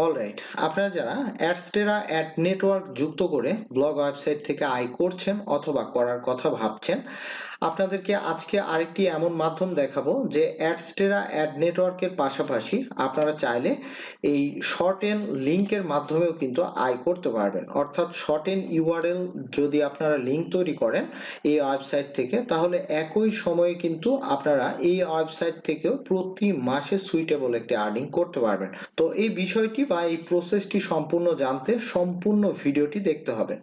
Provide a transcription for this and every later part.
Alright আপনারা যারা Adsterra ad network যুক্ত করে ব্লগ ওয়েবসাইট থেকে আয় করছেন অথবা করার কথা ভাবছেন আপনাদেরকে আজকে আরেকটি এমন মাধ্যম দেখাবো যে অ্যাডস্টেরা অ্যাড নেটওয়ার্কের পাশাপাশি আপনারা চাইলে এই শর্ট এন লিঙ্কের মাধ্যমেও কিন্তু আয় করতে পারবেন। অর্থাৎ শর্ট এন ইউআরএল যদি আপনারা লিঙ্ক তৈরি করেন এই ওয়েবসাইট থেকে, তাহলে একই সময়ে কিন্তু আপনারা এই ওয়েবসাইট থেকেও প্রতি মাসে সুইটেবল একটি আর্নিং করতে পারবেন। তো এই বিষয়টি বা এই প্রসেসটি সম্পূর্ণ জানতে সম্পূর্ণ ভিডিওটি দেখতে হবে।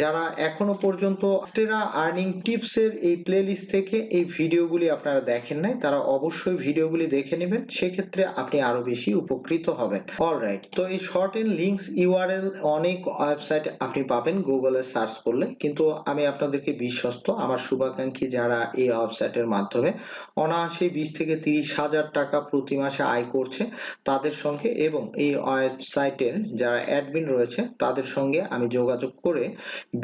যারা এখনও পর্যন্ত স্টেরা আর্নিং টিপসের এই প্লেলিস্ট থেকে এই ভিডিওগুলি আপনারা দেখেন নাই, তারা অবশ্যই ভিডিওগুলি দেখে নেবেন। সেক্ষেত্রে আপনি আরও বেশি উপকৃত হবেন। অলরাইট তো এই শর্ট এন্ড লিঙ্কস ইউআরএল অনেক ওয়েবসাইট আপনি পাবেন গুগলে সার্চ করলে। কিন্তু আমি আপনাদেরকে বিশ্বস্ত, আমার শুভাকাঙ্ক্ষী যারা এই ওয়েবসাইটের মাধ্যমে অনায়াসে বিশ থেকে তিরিশ হাজার টাকা প্রতি মাসে আয় করছে, তাদের সঙ্গে এবং এই ওয়েবসাইটের যারা অ্যাডমিন রয়েছে, তাদের সঙ্গে আমি যোগাযোগ করে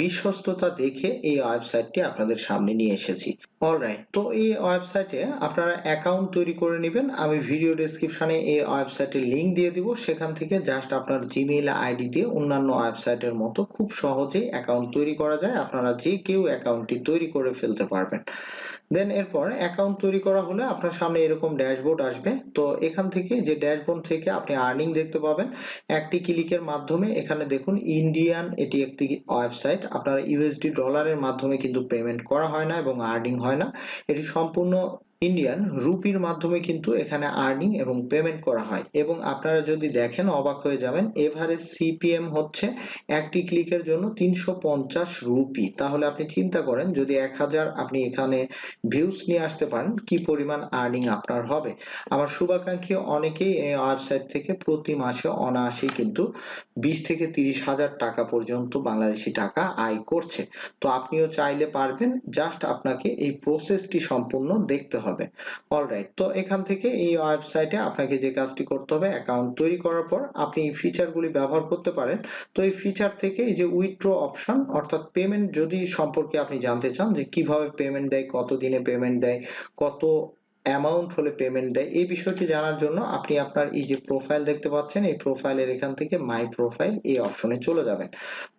বিশ্বস্ততা দেখে এই ওয়েবসাইটটি আপনাদের সামনে নিয়ে এসেছি। অলরাইট তো এই ওয়েবসাইটে আপনারা অ্যাকাউন্ট তৈরি করে নেবেন। আমি ভিডিও ডেসক্রিপশনে এই ওয়েবসাইটের লিংক দিয়ে দিব। সেখান থেকে জাস্ট আপনার জিমেইল আইডি দিয়ে অন্যান্য ওয়েবসাইটের মতো খুব সহজেই অ্যাকাউন্ট তৈরি করা যায়। আপনারা যে কেউ অ্যাকাউন্টটি তৈরি করে ফেলতে পারবেন। দেন এরপর অ্যাকাউন্ট তৈরি করা হলে আপনার সামনে এরকম ড্যাশবোর্ড আসবে। তো এখান থেকে যে ড্যাশবোর্ড থেকে আপনি আর্নিং দেখতে পাবেন, একটি ক্লিকের মাধ্যমে এখানে দেখুন ইন্ডিয়ান এটি একটি ওয়েবসাইট আপনারা ইউএসডি ডলারের মাধ্যমে কিন্তু পেমেন্ট করা হয় না এবং আর্নিং হয় না। এটি সম্পূর্ণ ইন্ডিয়ান রুপির মাধ্যমে কিন্তু এখানে আর্নিং এবং পেমেন্ট করা হয়। এবং আপনারা যদি দেখেন অবাক হয়ে যাবেন এভারেজ সিপিএম হচ্ছে একটি ক্লিকের জন্য তিনশো পঞ্চাশ রুপি তাহলে আপনি চিন্তা করেন, যদি এক হাজার আপনি এখানে ভিউস নিয়ে আসতে পারেন, কি পরিমাণ আর্নিং আপনার হবে? আমার শুভাকাঙ্ক্ষী অনেকেই এই ওয়েবসাইট থেকে প্রতি মাসে অনায়াসে কিন্তু বিশ থেকে তিরিশ হাজার টাকা পর্যন্ত বাংলাদেশি টাকা আয় করছে। তো আপনিও চাইলে পারবেন জাস্ট আপনাকে এই প্রসেসটি সম্পূর্ণ দেখতে হবে। হবে। অলরাইট তো এখান থেকে এই ওয়েবসাইটে আপনাকে যে কাজটি করতে হবে অ্যাকাউন্ট তৈরি করার পর আপনি এই ফিচারগুলি ব্যবহার করতে পারেন। তো এই ফিচার থেকে এই যে উইথড্র অপশন অর্থাৎ পেমেন্ট যদি সম্পর্কে আপনি জানতে চান যে কীভাবে পেমেন্ট দেয় কত দিনে পেমেন্ট দেয়, কত অ্যামাউন্ট হলে পেমেন্ট দেয়। এই বিষয়টি জানার জন্য আপনি আপনার এই যে প্রোফাইল দেখতে পাচ্ছেন, এই প্রোফাইলের এখান থেকে মাই প্রোফাইল এই অপশনে চলে যাবেন।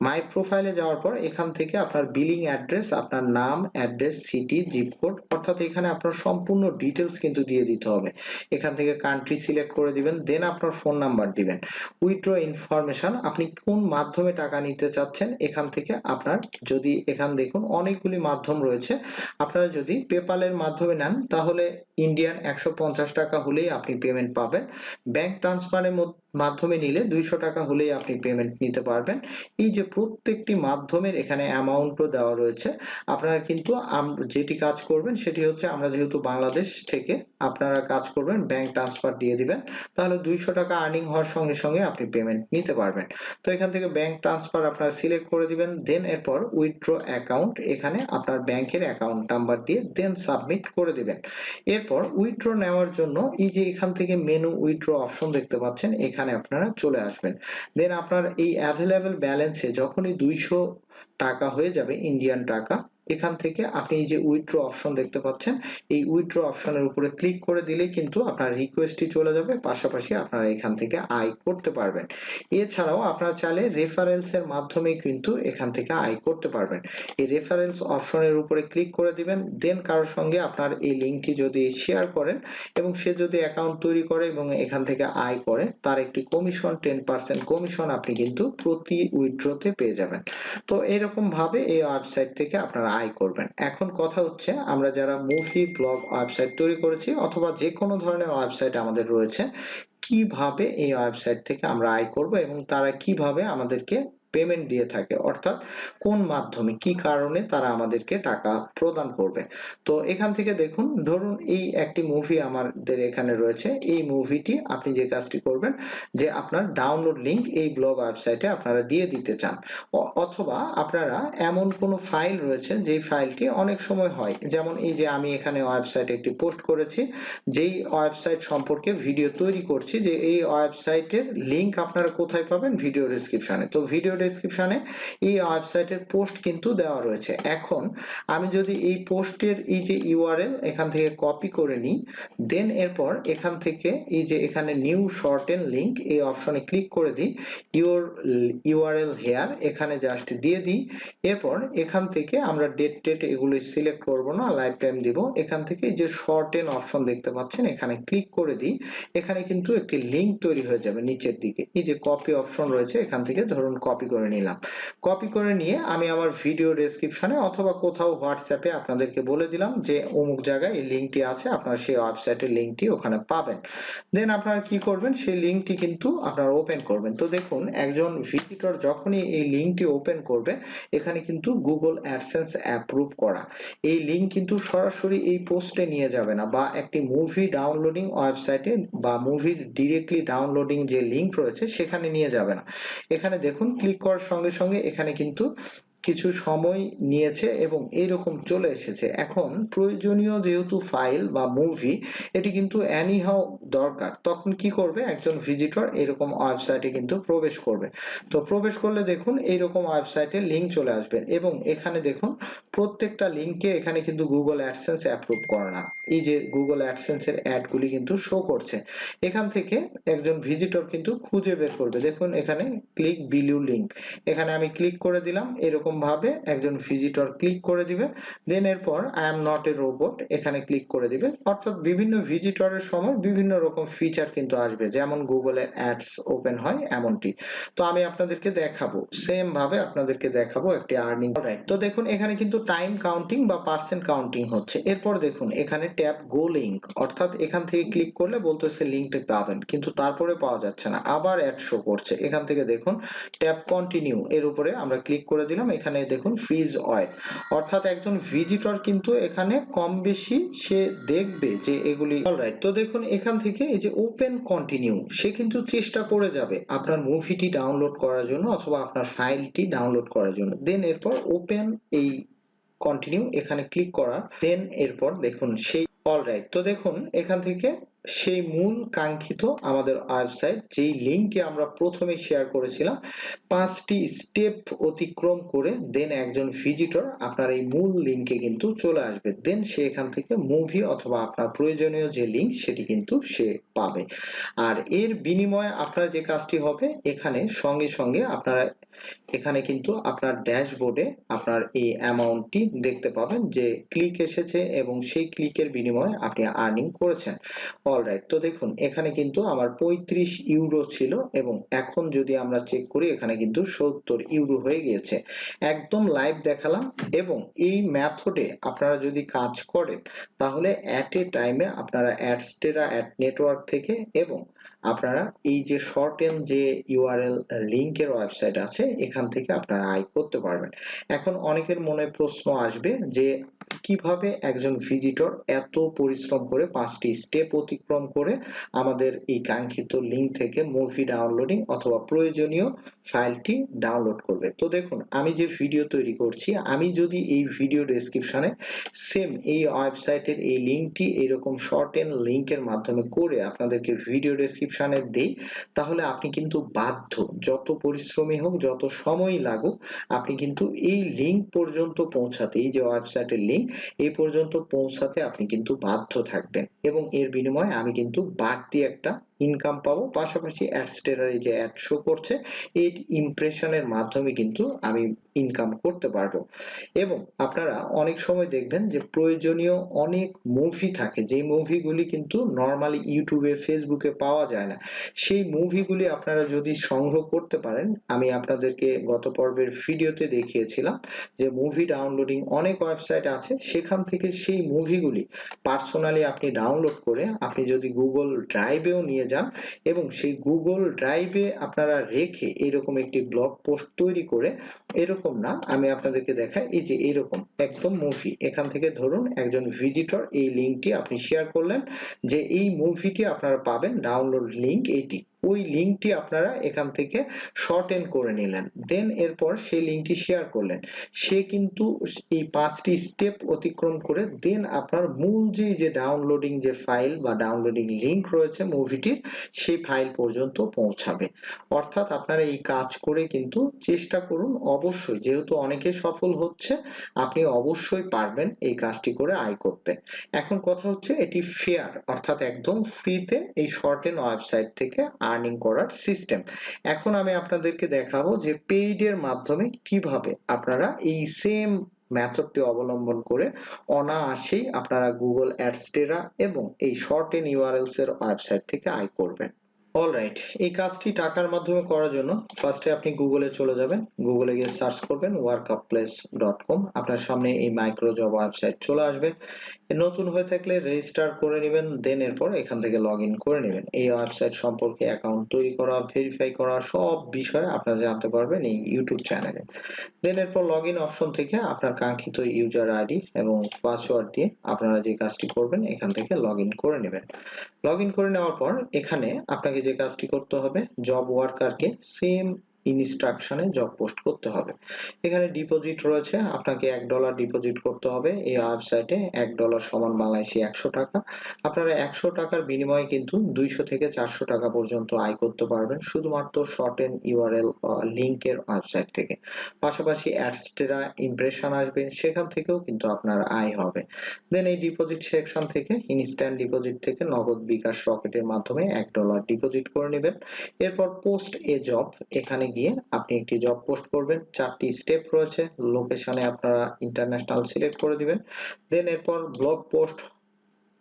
মাই প্রোফাইলে যাওয়ার পর এখান থেকে আপনার বিলিং অ্যাড্রেস আপনার নাম অ্যাড্রেস সিটি জিপ কোড অর্থাৎ এখানে আপনার সম্পূর্ণ ডিটেলস কিন্তু দিয়ে দিতে হবে। এখান থেকে কান্ট্রি সিলেক্ট করে দিবেন দেন আপনার ফোন নাম্বার দিবেন। উইথড্র ইনফরমেশন আপনি কোন মাধ্যমে টাকা নিতে চাচ্ছেন, এখান থেকে আপনার যদি এখান দেখুন অনেকগুলি মাধ্যম রয়েছে। আপনারা যদি পেপালের মাধ্যমে নেন, তাহলে ইন্ডিয়ান একশো পঞ্চাশ টাকা হলেই আপনি পেমেন্ট পাবেন। ব্যাংক ট্রান্সফারের মাধ্যমে নিলে দুইশো টাকা হলেই আপনি পেমেন্ট নিতে পারবেন। এই যে প্রত্যেকটি মাধ্যমের এখানে অ্যামাউন্টও দেওয়া রয়েছে, আপনারা কিন্তু যেটি কাজ করবেন সেটি হচ্ছে আমরা যেহেতু বাংলাদেশ থেকে আপনারা কাজ করবেন ব্যাংক ট্রান্সফার দিয়ে দিবেন, তাহলে দুইশো টাকা আর্নিং হওয়ার সঙ্গে সঙ্গে আপনি পেমেন্ট নিতে পারবেন। তো এখান থেকে ব্যাংক ট্রান্সফার আপনারা সিলেক্ট করে দিবেন দেন এরপর উইথড্র অ্যাকাউন্ট এখানে আপনার ব্যাংকের অ্যাকাউন্ট নাম্বার দিয়ে দেন সাবমিট করে দিবেন। এরপর উইথড্র নেওয়ার জন্য এই যে এখান থেকে মেনু উইথড্র অপশন দেখতে পাচ্ছেন, এখানে আপনারা চলে আসবেন। দেন আপনার এই অ্যাভেলেবেল ব্যালেন্সে যখনই দুইশো টাকা হয়ে যাবে ইন্ডিয়ান টাকা এখান থেকে আপনি এই যে উইথড্র অপশন দেখতে পাচ্ছেন, এই উইথড্র অপশনের উপরে ক্লিক করে দিলেই কিন্তু আপনার রিকোয়েস্টটি চলে যাবে, পাশাপাশি আপনারা এখান থেকে আয় করতে পারবেন। এছাড়াও আপনারা চাইলে রেফারেলস এর মাধ্যমে কিন্তু এখান থেকে আয় করতে পারবেন। এই রেফারেন্স অপশনের উপরে ক্লিক করে দিবেন দেন কারোর সঙ্গে আপনার এই লিঙ্কটি যদি শেয়ার করেন এবং সে যদি অ্যাকাউন্ট তৈরি করে এবং এখান থেকে আয় করে, তার একটি কমিশন টেন পার্সেন্ট কমিশন আপনি কিন্তু প্রতি উইথড্রতে পেয়ে যাবেন। তো এরকম ভাবে এই ওয়েবসাইট থেকে আপনারা আয় করবেন। এখন কথা হচ্ছে, আমরা যারা মুভি ব্লগ ওয়েবসাইট তৈরি করেছি অথবা যে কোনো ধরনের ওয়েবসাইট আমাদের রয়েছে, কীভাবে এই ওয়েবসাইট থেকে আমরা আয় করব এবং তারা কীভাবে আমাদেরকে পেমেন্ট দিয়ে থাকে, অর্থাৎ কোন মাধ্যমে, কি কারণে তারা আমাদেরকে টাকা প্রদান করবে। তো এখান থেকে দেখুন, ধরুন এই একটি মুভি আমাদের এখানে রয়েছে, এই মুভিটি আপনি যে কাজটি করবেন, যে আপনার ডাউনলোড লিংক এই ব্লগ ওয়েবসাইটে আপনারা দিয়ে দিতে চান। অথবা আপনারা এমন কোনো ফাইল রয়েছে, যেই ফাইলটি অনেক সময় হয়। যেমন এই যে আমি এখানে ওয়েবসাইটে একটি পোস্ট করেছি, যেই ওয়েবসাইট সম্পর্কে ভিডিও তৈরি করছি, যে এই ওয়েবসাইটের লিংক আপনারা কোথায় পাবেন? ভিডিও ডেসক্রিপশনে তো ভিডিও ডেসক্রিপশনে এই ওয়েবসাইটের পোস্ট কিন্তু দেওয়া রয়েছে। এখন আমি যদি এই পোস্টের এই যে ইউআরএল এখান থেকে কপি করে নিই দেন এরপর এখান থেকে এই যে এখানে নিউ শর্টেন লিংক এই অপশনে ক্লিক করে দিই ইউর ইউআরএল হেয়ার এখানে জাস্ট দিয়ে দিই, এরপর এখান থেকে আমরা ডেট টেট এগুলো সিলেক্ট করব না লাইফ টাইম দিব। এখান থেকে যে শর্টেন অপশন দেখতে পাচ্ছেন, এখানে ক্লিক করে দিই, এখানে কিন্তু একটি লিংক তৈরি হয়ে যাবে নিচের দিকে। এই যে কপি অপশন রয়েছে, এখান থেকে ধরুন কপি করে নিলাম। কপি করে নিয়ে আমি আমার ভিডিও ডেসক্রিপশনে অথবা কোথাও হোয়াটসঅ্যাপে আপনাদেরকে বলে দিলাম যে অমুক জায়গায় এই লিংকটি আছে, আপনারা সেই ওয়েবসাইটের লিংকটি ওখানে পাবেন। দেন আপনারা কি করবেন, সেই লিংকটি কিন্তু আপনারা ওপেন করবেন। তো দেখুন, একজন ভিজিটর যখনই এই লিংকটি ওপেন করবে, এখানে কিন্তু গুগল অ্যাডসেন্স অ্যাপ্রুভ করা। এই লিংক কিন্তু সরাসরি এই পোস্টে নিয়ে যাবে না বা একটি মুভি ডাউনলোডিং ওয়েবসাইটে বা মুভির ডিরেক্টলি ডাউনলোডিং যে লিংক রয়েছে, সেখানে নিয়ে যাবে না। এখানে দেখুন ক্লিক করার সঙ্গে সঙ্গে এখানে কিন্তু কিছু সময় নিয়েছে এবং এইরকম চলে এসেছে। এখন প্রয়োজনীয় যেহেতু ফাইল বা মুভি এটি কিন্তু অ্যানিহাও দরকার। তখন কি করবে? একজন ভিজিটর এরকম ওয়েবসাইটে কিন্তু প্রবেশ করবে। তো প্রবেশ করলে দেখুন এইরকম ওয়েবসাইটে লিঙ্ক চলে আসবে এবং এখানে দেখুন প্রত্যেকটা লিংকে এখানে কিন্তু গুগল অ্যাডসেন্স অ্যাপ্রুভ করে না। এই যে গুগল অ্যাডসেন্স এর অ্যাডগুলি কিন্তু শো করছে। এখান থেকে একজন ভিজিটর কিন্তু খুঁজে বের করবে। দেখুন এখানে ক্লিক বিলিউ লিংক এখানে আমি ক্লিক করে দিলাম, এরকম ভাবে একজন ভিজিটর ক্লিক করে দিবে। দেন এরপর I am not a robot এখানে ক্লিক করে দিবে। অর্থাৎ বিভিন্ন ভিজিটরের সময় বিভিন্ন রকম ফিচার কিন্তু আসবে। যেমন গুগলের অ্যাডস ওপেন হয়, এমনটি। তো আমি আপনাদেরকে দেখাবো। সেম ভাবে আপনাদেরকে দেখাবো একটি আর্নিং তো দেখুন এখানে কিন্তু টাইম কাউন্টিং বা পার্সেন্ট কাউন্টিং হচ্ছে। এরপর দেখুন, এখানে ট্যাপ গো লিংক অর্থাৎ এখান থেকে ক্লিক করলে বলতেছে লিংকটি পাবেন, কিন্তু তারপরে পাওয়া যাচ্ছে না, আবার অ্যাড শো করছে। এখান থেকে দেখুন ট্যাপ কন্টিনিউ এর উপরে আমরা ক্লিক করে দিলাম, এখানে দেখুন ফ্রিজ অয়েল অর্থাৎ একজন ভিজিটর কিন্তু এখানে কম বেশি সে দেখবে যে এগুলি অলরাইট তো দেখুন, এখান থেকে এই যে ওপেন কন্টিনিউ সে কিন্তু চেষ্টা করে যাবে আপনার মুভিটি ডাউনলোড করার জন্য অথবা আপনার ফাইলটি ডাউনলোড করার জন্য। দেন এরপর ওপেন এই কন্টিনিউ এখানে ক্লিক করা দেন এরপর দেখুন সেই অলরাইট তো দেখুন এখান থেকে সেই মূল কাঙ্ক্ষিত আমাদের ওয়েবসাইট যেই লিঙ্কটি আমরা প্রথমে শেয়ার করেছিলাম, পাঁচটি স্টেপ অতিক্রম করে দেন একজন ভিজিটর আপনার এই মূল লিঙ্কে কিন্তু চলে আসবে। দেন সে এখান থেকে মুভি অথবা আপনার প্রয়োজনীয় যে লিঙ্ক সেটি কিন্তু সে পাবে। আর এর বিনিময়ে আপনার যে কাজটি হবে, এখানে সঙ্গে সঙ্গে আপনারা এখানে কিন্তু আপনার ড্যাশবোর্ডে আপনার এই অ্যামাউন্টটি দেখতে পাবেন যে ক্লিক এসেছে এবং সেই ক্লিকের বিনিময়ে আপনি আর্নিং করেছেন। অলরাইট তো দেখুন, এখানে কিন্তু আমার পঁয়ত্রিশ ইউরো ছিল এবং এখন যদি আমরা চেক করি, এখানে কিন্তু সত্তর ইউরো হয়ে গিয়েছে। একদম লাইভ দেখালাম এবং এই মেথডে আপনারা যদি কাজ করেন, তাহলে অ্যাট এ টাইমে আপনারা অ্যাডস্টেরা অ্যাড নেটওয়ার্ক থেকে এবং আপনারা এই যে শর্ট এন যে ইউআরএল লিংকের ওয়েবসাইট আছে, এখান থেকে আপনারা আয় করতে পারবেন। এখন অনেকের মনে প্রশ্ন আসবে যে, কীভাবে একজন ভিজিটর এত পরিশ্রম করে পাঁচটি স্টেপ অতিক্রম করে আমাদের এই কাঙ্ক্ষিত লিংক থেকে মুভি ডাউনলোডিং অথবা প্রয়োজনীয় ফাইলটি ডাউনলোড করবে? তো দেখুন, আমি যে ভিডিও তৈরি করছি, আমি যদি এই ভিডিও ডেসক্রিপশনে সেম এই ওয়েবসাইটের এই লিংকটি এরকম শর্ট এন্ড লিংকের মাধ্যমে করে আপনাদেরকে ভিডিও ডেসক্রিপশনে দেই, তাহলে আপনি কিন্তু বাধ্য, যত পরিশ্রমী হোক, যত সময় লাগুক, আপনি কিন্তু এই লিংক পর্যন্ত পৌঁছাতে, এই যে ওয়েবসাইটের লিংক এই পর্যন্ত পৌঁছাতে আপনি কিন্তু বাধ্য থাকবেন। এবং এর বিনিময়ে আমি কিন্তু বাড়তি একটা ইনকাম পাবো। পাশাপাশি অ্যাডস্টেরার এই যে অ্যাড শো করছে এই ইমপ্রেশনের মাধ্যমে কিন্তু আমি ইনকাম করতে পারব। এবং আপনারা অনেক সময় দেখবেন যে প্রয়োজনীয় অনেক মুভি থাকে যে মুভিগুলি কিন্তু নর্মালি ইউটিউবে ফেসবুকে পাওয়া যায় না। সেই মুভিগুলি আপনারা যদি সংগ্রহ করতে পারেন, আমি আপনাদেরকে গত পর্বের ভিডিওতে দেখিয়েছিলাম যে মুভি ডাউনলোডিং অনেক ওয়েবসাইট আছে। সেখান থেকে সেই মুভিগুলি পার্সোনালি আপনি ডাউনলোড করে, আপনি যদি গুগল ড্রাইভেও নিয়ে যান এবং সেই গুগল ড্রাইভে আপনারা রেখে এরকম একটি ব্লগ পোস্ট তৈরি করে এরকম না, আমি আপনাদেরকে দেখাই, এই যে এরকম একদম মুভি এখান থেকে ধরুন একজন ভিজিটর এই লিংকটি আপনি শেয়ার করলেন, যে এই মুভিটি আপনারা পাবেন ডাউনলোড লিঙ্ক এইটি ওই লিঙ্কটি আপনারা এখান থেকে শর্ট এন্ড করে নিলেন। দেন এরপর সেই লিঙ্কটি শেয়ার করলেন। সে কিন্তু এই পাঁচটি স্টেপ অতিক্রম করে দেন আপনার মূল যে যে ডাউনলোডিং যে ফাইল বা ডাউনলোডিং লিংক রয়েছে মুভিটির সেই ফাইল পর্যন্ত পৌঁছাবে। অর্থাৎ আপনারা এই কাজ করে কিন্তু চেষ্টা করুন অবশ্যই, যেহেতু অনেকে সফল হচ্ছে, আপনি অবশ্যই পারবেন এই কাজটি করে আয় করতে। এখন কথা হচ্ছে এটি ফেয়ার অর্থাৎ একদম ফ্রিতে এই শর্ট এন্ড ওয়েবসাইট থেকে আর্নিং করার সিস্টেম এখন আমি আপনাদেরকে দেখাবো যে পেইড এর মাধ্যমে কীভাবে আপনারা এই সেম মেথডটি অবলম্বন করে অনায়াসেই আপনারা গুগল অ্যাডস্টেরা এবং এই শর্ট এন ইউআরএলস এর ওয়েবসাইট থেকে আয় করবেন। অলরাইট এই কাজটি টাকার মাধ্যমে করার জন্য ফার্স্টে আপনি গুগলে চলে যাবেন। গুগলে গিয়ে সার্চ করবেন কম আপনার সামনে এই মাইক্রো জব ওয়েবসাইট চলে আসবে। নতুন হয়ে থাকলে রেজিস্টার করে নেবেন দেন এরপর এখান থেকে লগ ইন করে নেবেন। এই ওয়েবসাইট সম্পর্কে অ্যাকাউন্ট তৈরি করা ভেরিফাই করা, সব বিষয়ে আপনারা জানতে পারবেন এই ইউটিউব চ্যানেলে দেন এরপর লগ ইন অপশন থেকে আপনার কাঙ্ক্ষিত ইউজার আইডি এবং পাসওয়ার্ড দিয়ে আপনারা যে কাজটি করবেন, এখান থেকে লগ ইন করে নেবেন। লগ ইন করে নেওয়ার পর এখানে আপনাকে যে কাজটি করতে হবে জব ওয়ার্কারকে সেম ইনস্ট্রাকশনে জব পোস্ট করতে হবে। এখানে ডিপোজিট রয়েছে, আপনাকে এক ডলার ডিপোজিট করতে হবে। এই ওয়েবসাইটে এক ডলার সমান বাংলাদেশি একশো টাকা। আপনারা একশো টাকার বিনিময়ে কিন্তু দুইশো থেকে চারশো টাকা পর্যন্ত আয় করতে পারবেন, শুধুমাত্র শর্ট এন্ড ইউআরএল লিঙ্কের ওয়েবসাইট থেকে। পাশাপাশি অ্যাডস্টেরা ইমপ্রেশন আসবে, সেখান থেকেও কিন্তু আপনার আয় হবে। দেন এই ডিপোজিট সেকশন থেকে ইনস্ট্যান্ট ডিপোজিট থেকে নগদ বিকাশ রকেটের মাধ্যমে এক ডলার ডিপোজিট করে নেবেন। এরপর পোস্ট এ জব এখানে গিয়ে আপনি একটি জব পোস্ট করবেন। চারটি স্টেপ রয়েছে। লোকেশনে আপনারা ইন্টারন্যাশনাল সিলেক্ট করে দিবেন। দেন এরপর blog post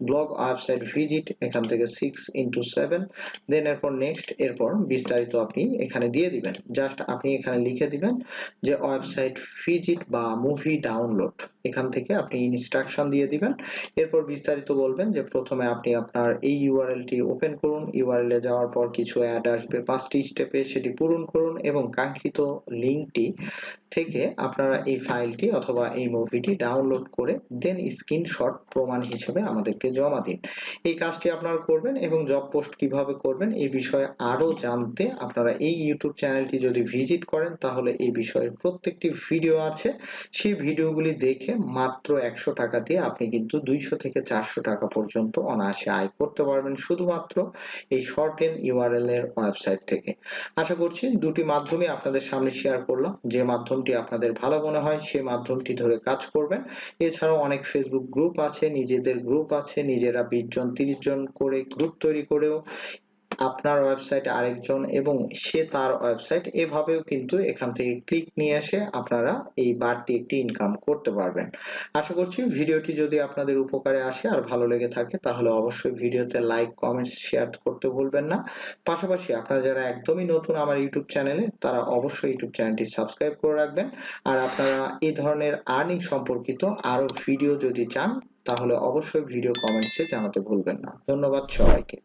blog website visit এখান থেকে সিক্স ইন্টু সেভেন দেন এরপর নেক্সট এরপর বিস্তারিত আপনি এখানে দিয়ে দিবেন। জাস্ট আপনি এখানে লিখে দিবেন যে ওয়েবসাইট ভিজিট বা মুভি ডাউনলোড এখান থেকে আপনি ইনস্ট্রাকশন দিয়ে দিবেন। এরপর বিস্তারিত বলবেন যে প্রথমে আপনি আপনার এই ইউআরএলটি ওপেন করুন। ইউআরএল এ যাওয়ার পর কিছু অ্যাড আসবে। পাঁচটি স্টেপে সেটি পূরণ করুন এবং কাঙ্ক্ষিত লিঙ্কটি থেকে আপনারা এই ফাইলটি অথবা এই মুভিটি ডাউনলোড করে দেন স্ক্রিনশট প্রমাণ হিসেবে আমাদেরকে জমা দিন এই কাজটি আপনারা করবেন এবং জব পোস্ট কীভাবে করবেন এই বিষয়ে আরও জানতে আপনারা এই ইউটিউব চ্যানেলটি যদি ভিজিট করেন, তাহলে এই বিষয়ের প্রত্যেকটি ভিডিও আছে। সেই ভিডিওগুলি দেখে মাত্র একশো টাকা দিয়ে আপনি কিন্তু দুইশো থেকে চারশো টাকা পর্যন্ত অনায়াসে আয় করতে পারবেন শুধুমাত্র এই শর্ট এন্ড ইউআরএল এর ওয়েবসাইট থেকে। আশা করছি দুটি মাধ্যমে আপনাদের সামনে শেয়ার করলাম। যে মাধ্যমটি আপনাদের ভালো মনে হয়, সেই মাধ্যমটি ধরে কাজ করবেন। এছাড়াও অনেক ফেসবুক গ্রুপ আছে, নিজেদের গ্রুপ আছে নিজেরা বিশ জন, তিরিশ জন করে গ্রুপ তৈরি করেও আপনার ওয়েবসাইটে আরেকজন এবং সে তার ওয়েবসাইট এভাবেও কিন্তু এখান থেকে ক্লিক নিয়ে এসে আপনারা এই বাড়তি একটি ইনকাম করতে পারবেন। আশা করছি ভিডিওটি যদি আপনাদের উপকারে আসে আর ভালো লেগে থাকে, তাহলে অবশ্যই ভিডিওতে লাইক কমেন্টস শেয়ার করতে ভুলবেন না। পাশাপাশি আপনারা যারা একদমই নতুন আমার ইউটিউব চ্যানেলে, তারা অবশ্যই ইউটিউব চ্যানেলটি সাবস্ক্রাইব করে রাখবেন। আর আপনারা এই ধরনের আর্নিং সম্পর্কিত আরও ভিডিও যদি চান তাহলে অবশ্যই ভিডিও কমেন্টসে জানাতে ভুলবেন না। ধন্যবাদ সবাইকে।